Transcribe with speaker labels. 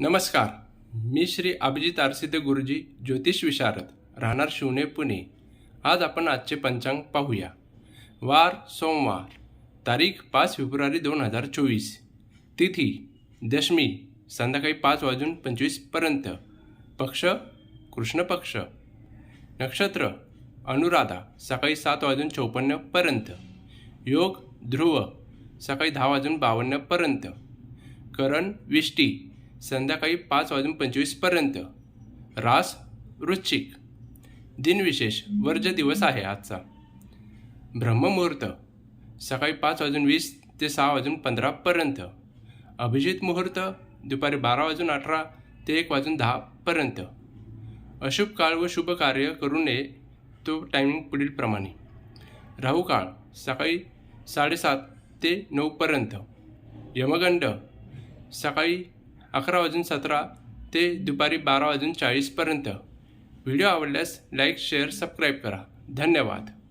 Speaker 1: नमस्कार. मी श्री अभिजित आरसिद्ध गुरुजी ज्योतिष विशारद राहणार शिवणे पुणे. आज आपण आजचे पंचांग पाहूया. वार सोमवार तारीख पाच फेब्रुवारी दोन हजार चोवीस. तिथी दशमी संध्याकाळी पाच वाजून पंचवीसपर्यंत पक्ष कृष्ण पक्ष. नक्षत्र अनुराधा सकाळी सात वाजून चौपन्नपर्यंत योग ध्रुव सकाळी दहा वाजून बावन्नपर्यंत करण विष्टी संध्याकाळी पाच वाजून पंचवीसपर्यंत रास वृश्चिक दिनविशेष वर्ज दिवस आहे आजचा. ब्रह्ममुहूर्त. सकाळी पाच वाजून वीस ते सहा वाजून पंधरापर्यंत अभिजित मुहूर्त दुपारी बारा वाजून अठरा ते एक वाजून दहापर्यंत अशुभ काळ व शुभ कार्य करू नये तो टायमिंग पुढील प्रमाणे. राहू काळ सकाळी साडेसात ते नऊपर्यंत यमगंड. सकाळी अकरा वाजून सतरा ते दुपारी बारा वाजून चाळीसपर्यंत. व्हिडिओ आवडल्यास लाईक शेअर सबस्क्राईब करा. धन्यवाद.